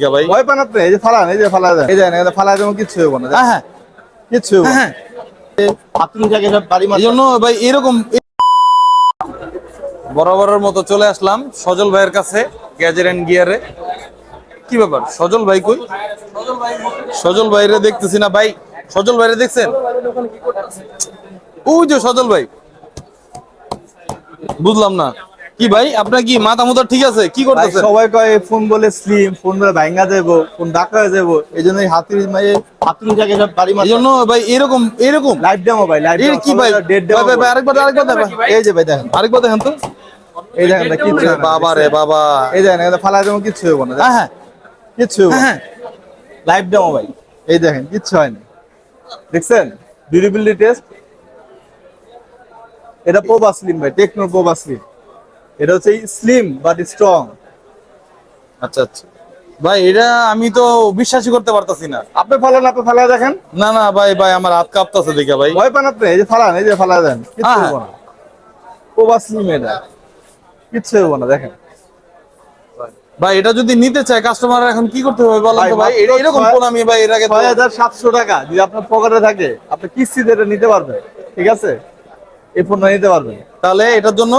কে ভাই। ভয় পান আপনি? এই যে ফালান এই যে ফালা দেন। এই যে এখানে ফালা দেন কিচ্ছু হব না। হ্যাঁ হ্যাঁ। কিচ্ছু হব হ্যাঁ, আপনি জায়গায় সব বাড়ি এই জন্য ভাই এরকম বরাবরের মতো চলে আসলাম সজল ভাইয়ের কাছে গ্যাজেট অ্যান্ড গিয়ারে। কি ব্যাপার? সজল ভাই কই? সজল ভাইরে দেখতেছি না। ভাই সজল ভাইরে দেখছেন? ওই যে সজল ভাই। বুঝলাম না। কি ভাই? আপনার কি মাথা মুথা ঠিক আছে? কি করতেছেন? সবাই কয় ফোন বলে স্লিম ফোন বলে ভাঙ্গা যাব ফোন ডাকা হয়ে যাব এই জন্য হাতির মানে হাতির জায়গায় সব বাড়ি জন্য ভাই এরকম এরকম? লাইভ ডেমো ভাই লাইভ এর কি ভাই? ভাই, ভাই, ভাই, আরেকবার আরেকবার দেখেন। এই যে ভাই দেখেন। আরেকবার দেখেন তো। এই দেখেন ভাই, কিচ্ছু বাবা রে বাবা। এই দেখেন এখানে ফালা দেবো কিচ্ছু হব না। হ্যাঁ হ্যাঁ। কিচ্ছু হব হ্যাঁ লাইভ ডেমো ভাই। এই দেখেন কিচ্ছু হয়নি দেখছেন? ডিউরেবিলিটি টেস্ট এটা পোবা স্লিম ভাই টেকনো পোবা স্লিম এটা হচ্ছে স্লিম বাট স্ট্রং আচ্ছা আচ্ছা। ভাই এটা আমি তো বিশ্বাসই করতে পারতাছি না। আপনি ফালান আপনি ফালা দেখেন। না না ভাই ভাই আমার হাত কাঁপতাছে দেখে ভাই। ভয় পান আপনি? এই যে ফালান এই যে ফালা দেন। হব না। স্লিম এটা। কিচ্ছু হব না দেখেন। ভাই এটা যদি নিতে চায় কাস্টমার এখন কি করতে হবে বলেন তো ভাই, এরকম ফোন আমি ভাই এর আগে তো- ছয় হাজার সাতশো টাকা যদি আপনার পকেটে থাকে আপনি কিস্তিতে এটা নিতে পারবেন। ঠিক আছে? এই ফোনটা নিতে পারবেন। তাহলে এটার জন্য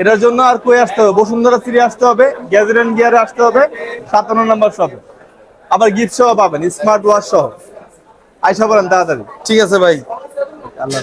এটার জন্য আর কই আসতে হবে? বসুন্ধরা সিরি আসতে হবে গ্যাজেট গিয়ারে আসতে হবে সাতান্ন নম্বর শপে। আবার গিফট সহ পাবেন স্মার্ট ওয়াচ সহ। আইসা বলেন তাড়াতাড়ি। ঠিক আছে ভাই। আল্লাহ।